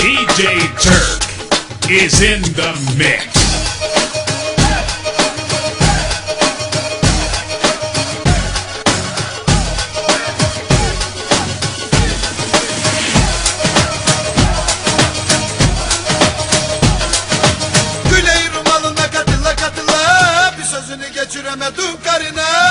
DJ Turk is in the mix. Güleyi rumalına katıla katıla Bir sözünü geçiremedim karına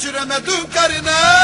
kaçıramadım karına.